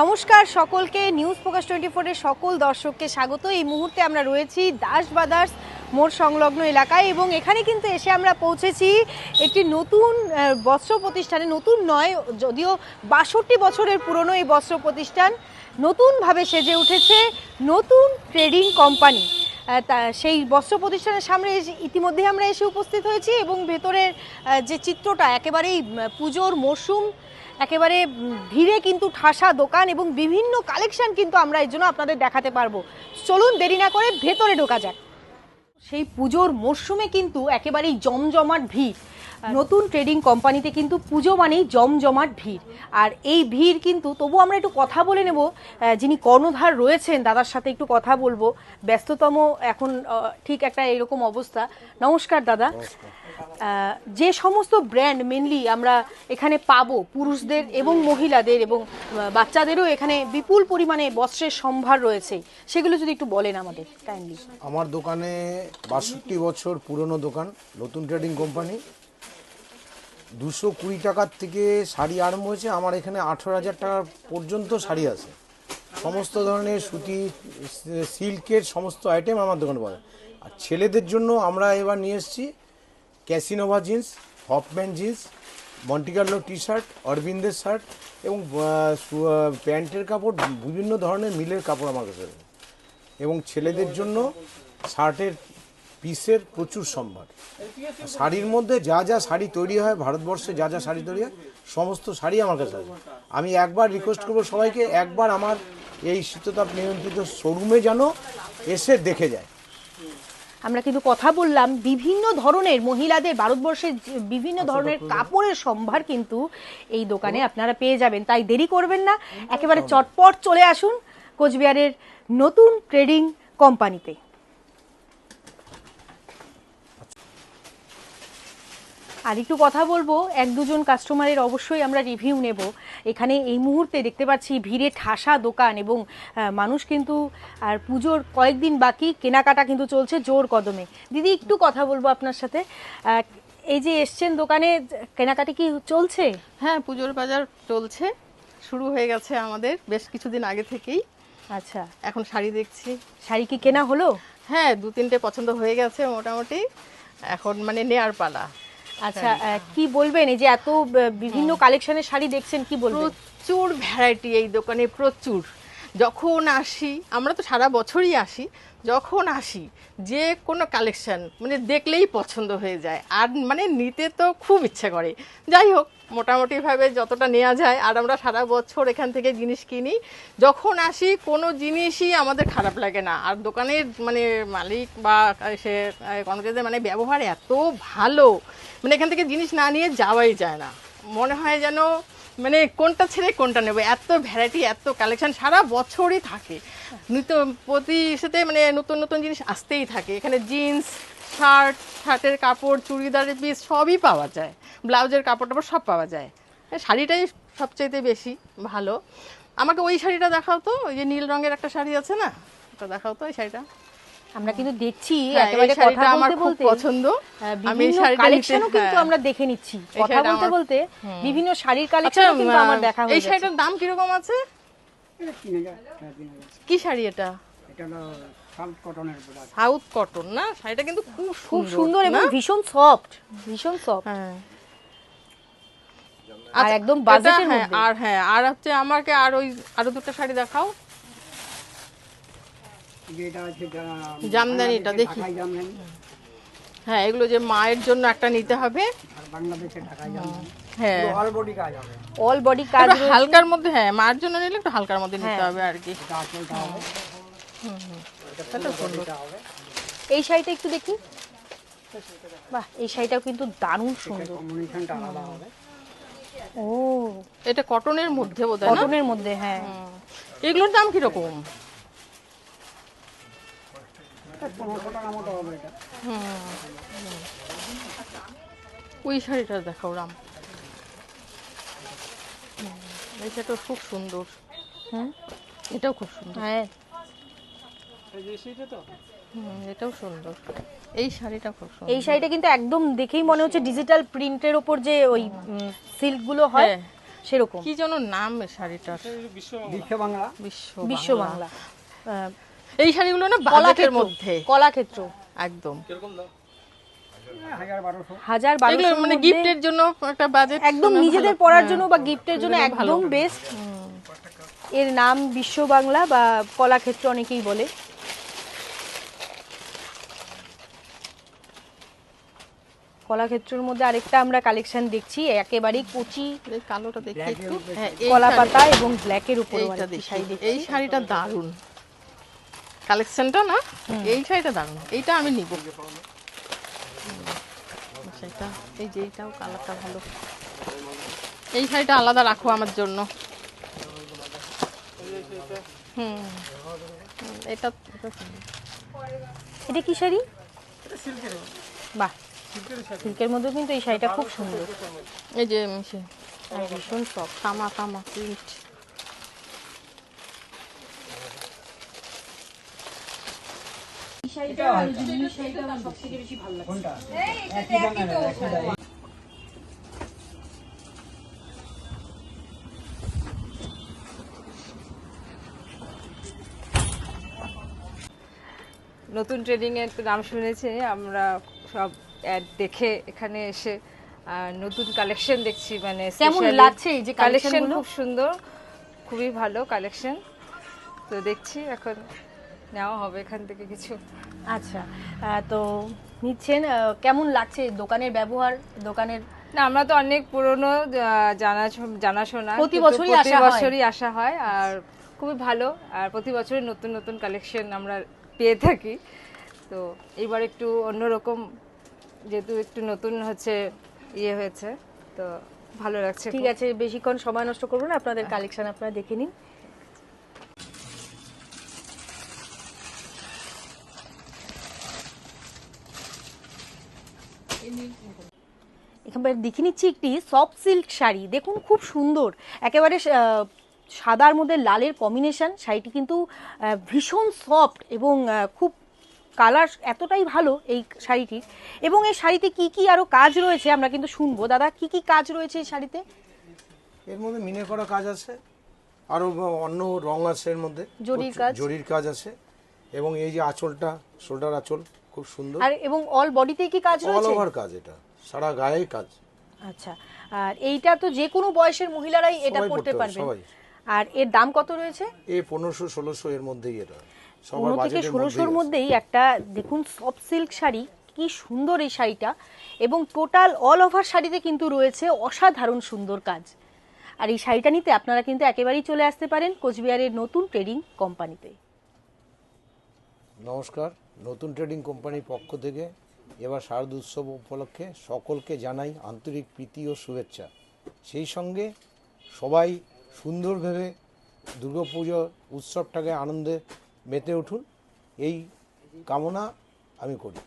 নমস্কার সকলকে news focus twenty ফোরের সকল দর্শককে স্বাগত। এই মুহূর্তে আমরা রয়েছি দাস বাদার্স মোড় সংলগ্ন এলাকায় এবং এখানে কিন্তু এসে আমরা পৌঁছেছি একটি নতুন বস্ত্র প্রতিষ্ঠানে। নতুন নয়, যদিও বাষট্টি বছরের পুরনো এই বস্ত্র প্রতিষ্ঠান। নতুনভাবে সেজে উঠেছে নতুন ট্রেডিং কোম্পানি তা, সেই বস্ত্র প্রতিষ্ঠানের সামনে এসে- ইতিমধ্যে আমরা এসে উপস্থিত হয়েছি এবং ভেতরের যে চিত্রটা, একেবারেই পুজোর মরশুম একেবারে ভিড়ে কিন্তু ঠাসা দোকান এবং বিভিন্ন কালেকশন কিন্তু আমরা এই জন্য আপনাদের দেখাতে পারব। চলুন দেরি না করে ভেতরে ঢোকা যাক। সেই পুজোর মরশুমে কিন্তু একেবারেই জমজমাট ভিড়। নতুন ট্রেডিং কোম্পানিতে কিন্তু পুজো মানেই জমজমাট ভিড়। আর এই ভিড় কিন্তু তবু আমরা একটু কথা বলে নেব। যিনি কর্ণধার রয়েছেন দাদার সাথে একটু কথা বলব। ব্যস্ততম এখন ঠিক একটা এরকম অবস্থা। নমস্কার দাদা। যে সমস্ত ব্র্যান্ড মেনলি আমরা এখানে পাবো পুরুষদের এবং মহিলাদের এবং বাচ্চাদেরও এখানে বিপুল পরিমাণে বস্ত্রের সম্ভার রয়েছে। সেগুলো যদি একটু বলেন আমাদের কাইন্ডলি আমার দোকানে বাষট্টি বছর পুরনো দোকান নতুন ট্রেডিং কোম্পানি দুশো কুড়ি টাকার থেকে শাড়ি আরম্ভ হয়েছে। আমার এখানে আঠেরো হাজার টাকা পর্যন্ত শাড়ি আছে। সমস্ত ধরনের সুতি, সিল্কের সমস্ত আইটেম আমার দোকানে পাওয়া যায়। আর ছেলেদের জন্য আমরা এবার নিয়ে এসেছি Casanova jeans Hopman jeans, Monte Carlo T shirt অরবিন্দের শার্ট এবং প্যান্টের কাপড়, বিভিন্ন ধরনের মিলের কাপড় আমার কাছে এবং ছেলেদের জন্য শার্টের পিসের প্রচুর সম্ভার। শাড়ির মধ্যে যা যা শাড়ি তৈরি হয় ভারতবর্ষে যা যা শাড়ি তৈরি হয় সমস্ত শাড়ি আমার কাছে আছে। আমি একবার রিকোয়েস্ট করব সবাইকে একবার আমার এই শীততাপ নিয়ন্ত্রিত শোরুমে যেন এসে দেখে যায়। আমরা কিন্তু কথা বললাম বিভিন্ন ধরনের মহিলাদের ভারতবর্ষের বিভিন্ন ধরনের কাপড়ের সম্ভার কিন্তু এই দোকানে আপনারা পেয়ে যাবেন। তাই দেরি করবেন না একেবারে চটপট চলে আসুন কোচবিহারের নতুন ট্রেডিং কোম্পানিতে আর একটু কথা বলব এক দুজন কাস্টমারের অবশ্যই আমরা রিভিউ নেব। এখানে এই মুহূর্তে দেখতে পাচ্ছি ভিড়ে ঠাসা দোকান এবং মানুষ কিন্তু আর পুজোর কয়েকদিন বাকি কেনাকাটা কিন্তু চলছে জোর কদমে। দিদি একটু কথা বলব আপনার সাথে। এই যে এসছেন দোকানে কেনাকাটি কি চলছে? হ্যাঁ পুজোর বাজার চলছে। শুরু হয়ে গেছে আমাদের বেশ কিছুদিন আগে থেকেই। আচ্ছা। এখন শাড়ি দেখছি। শাড়ি কি কেনা হলো? হ্যাঁ দু তিনটে পছন্দ হয়ে গেছে মোটামুটি। এখন মানে নেয়ার পালা। আচ্ছা কি বলবেন? এই যে এত বিভিন্ন কালেকশনের শাড়ি দেখছেন, কি বলবেন? প্রচুর ভ্যারাইটি এই দোকানে, প্রচুর। যখন আসি, আমরা তো সারা বছরই আসি, যখন আসি, যে কোনো কালেকশন মানে দেখলেই পছন্দ হয়ে যায়। আর মানে নিতে তো খুব ইচ্ছে করে। যাই হোক, মোটামুটিভাবে যতটা নেওয়া যায়, আর আমরা সারা বছর এখান থেকে জিনিস কিনি। যখন আসি, কোনো জিনিসই আমাদের খারাপ লাগে না। আর দোকানের মানে মালিক বা সে কর্মচারীদের মানে ব্যবহার এত ভালো মানে এখান থেকে জিনিস না নিয়ে যাওয়াই যায় না। মনে হয় যেন মানে কোনটা ছেড়ে কোনটা নেব? এত ভ্যারাইটি এত কালেকশন সারা বছরই থাকে। নিত্য প্রতি সাথে মানে নতুন নতুন জিনিস আসতেই থাকে। এখানে জিন্স শার্ট শার্টের কাপড়, চুড়িদারের পিস সবই পাওয়া যায়। ব্লাউজের কাপড় টাপড় সব পাওয়া যায়। এই শাড়িটাই সবচাইতে বেশি ভালো। আমাকে ওই শাড়িটা দেখাও তো, ওই যে নীল রঙের একটা শাড়ি আছে না? ওটা দেখাও তো ওই শাড়িটা। আমরা কিন্তু দেখছি হ্যাঁ, একেবারে কথা আমার বলতে খুব বলতে পছন্দ। হ্যাঁ, আমি শাড়িটা কালেকশনও কিন্তু হ্যাঁ। আমরা দেখে নিচ্ছি কথা বলতে বলতে বিভিন্ন শাড়ির আচ্ছা কালেকশনও কিন্তু আমার দেখা এই শাড়িটার দাম কীরকম আছে? কি শাড়ি এটা? এটা হলো সাউথ কটনের প্রোডাক্ট সাউথ কটন না? শাড়িটা কিন্তু খুব খুব সুন্দর এবং ভীষণ সফট ভীষণ সফট হ্যাঁ। আর একদম এটা বাজেটের হ্যাঁ, মধ্যে। আর হ্যাঁ আর হচ্ছে আমাকে আর ওই আরও দুটো শাড়ি দেখাও। জামদানিটা দেখি। হ্যাঁ এগুলো যে মায়ের জন্য একটা নিতে হবে। আর বাংলাদেশে ঢাকাই জামদানি। হ্যাঁ। অল বডি কাজ হবে। অল বডি কাজ হালকার মধ্যে হ্যাঁ মায়ের জন্য নিলে একটু হালকার মধ্যে নিতে হ্যাঁ। হবে আর কি। এই শাড়িটা একটু দেখি। বাহ এই শাড়িটাও কিন্তু দারুণ সুন্দর। কম্বিনেশনটা আলাদা হবে। ও এটা কটনের মধ্যে বোধ হয় কটনের মধ্যে হ্যাঁ। এগুলোর দাম কীরকম? পনেরোশো টাকা মতো হবে এটা। ওই শাড়িটা দেখাও রাম। এই শাড়িটা খুব সুন্দর। হুম এটাও খুব সুন্দর। হ্যাঁ। হুম, এটাও সুন্দর। এই শাড়িটা খুব সুন্দর। এই শাড়িটা কিন্তু একদম দেখেই মনে হচ্ছে ডিজিটাল প্রিন্টের ওপর যে ওই সিল্কগুলো হয় হ্যাঁ। সেরকম। কি যেন নাম এ শাড়িটার? বিশ্ব বাংলা বিশ্ব বাংলা এই শাড়িগুলো না বাজেটের কলাক্ষেত্র মধ্যে। কলাক্ষেত্র একদম। হাজার বারোশো। হাজার মানে গিফটের জন্য একটা বাজেট একদম নিজেদের পড়ার জন্য বা গিফটের জন্য একদম বেস্ট এর নাম বিশ্ব বাংলা বা কলাক্ষেত্র অনেকেই বলে। কলাক্ষেত্রের মধ্যে আরেকটা আমরা কালেকশন দেখছি একেবারেই কচি কালোটা দেখি একটু। হ্যাঁ, কলা শাড়ি- পাতা এবং ব্ল্যাকের উপর এই শাড়িটা দারুণ। কালেকশনটা না এই শাড়িটা দারুণ। এইটা আমি নিব। সেটা এই যে এইটাও কালারটা ভালো। এই শাড়িটা আলাদা রাখো আমার জন্য। হুম। এটা এটা এটা কি শাড়ি? বাহ। সিল্কের মধ্যে কিন্তু এই শাড়িটা খুব সুন্দর। এই যে উম, আর কোনটা? একই নতুন ট্রেডিং এর তো নাম শুনেছি আমরা সব অ্যাড দেখে এখানে এসে আহ, নতুন কালেকশন দেখছি মানে কেমন লাগছে এই যে কালেকশন কালেকশনগুলো? খুব সুন্দর খুবই ভালো কালেকশন। তো দেখছি এখন নেওয়া হবে এখান থেকে কিছু। আচ্ছা তো নিচ্ছেন কেমন লাগছে দোকানের ব্যবহার দোকানের? না আমরা তো অনেক পুরনো জানা জানাশোনা প্রতি বছরই আসা। বছরই আসা হয় আর খুবই ভালো আর প্রতি বছরই নতুন নতুন কালেকশন আমরা পেয়ে থাকি। তো এইবার একটু অন্যরকম যেহেতু একটু নতুন হচ্ছে ইয়ে হয়েছে তো ভালো লাগছে ঠিক আছে বেশিক্ষণ সময় নষ্ট করব না আপনাদের কালেকশন আপনারা দেখে নিন। এখানে দেখে নিচ্ছি একটি সফট সিল্ক শাড়ি। দেখুন খুব সুন্দর। একেবারে সাদার মধ্যে লালের কম্বিনেশন শাড়িটি কিন্তু ভীষণ সফট এবং খুব কালার এতটাই ভালো এই শাড়িটির এবং এই শাড়িতে কি কি আরও কাজ রয়েছে আমরা কিন্তু শুনব। দাদা কি কি কাজ রয়েছে এই শাড়িতে? এর মধ্যে মিনে করা কাজ আছে। আরও অন্য রং আছে এর মধ্যে। জরির কাজ? জরির কাজ আছে। এবং এই যে আঁচলটা শোল্ডার আঁচল। খুব সুন্দর। আর এবং অল বডিতেই কি কাজ অল ওভার কাজ এটা। সারা গায়েই কাজ। আচ্ছা আর এইটা তো যে কোনো বয়সের মহিলারাই এটা পড়তে পরতে পারে, পারবেন। সবাই। আর এর দাম কত রয়েছে? এই পনেরোশো ষোলোশো এর মধ্যেই এটা। সবার পনেরো থেকে ষোলোশোর মধ্যেই মধ্যেই একটা দেখুন সফট সিল্ক শাড়ি কি সুন্দর এই শাড়িটা। এবং টোটাল অল ওভার শাড়িতে কিন্তু রয়েছে অসাধারণ সুন্দর কাজ। আর এই শাড়িটা নিতে আপনারা কিন্তু একেবারেই চলে আসতে পারেন কোচবিহারের নতুন ট্রেডিং কোম্পানিতে নমস্কার। নতুন ট্রেডিং কোম্পানির পক্ষ থেকে এবার শারদ উৎসব উপলক্ষে সকলকে জানাই আন্তরিক প্রীতি ও শুভেচ্ছা। সেই সঙ্গে সবাই সুন্দরভাবে দুর্গাপুজো উৎসবটাকে আনন্দে মেতে উঠুন। এই কামনা আমি করি।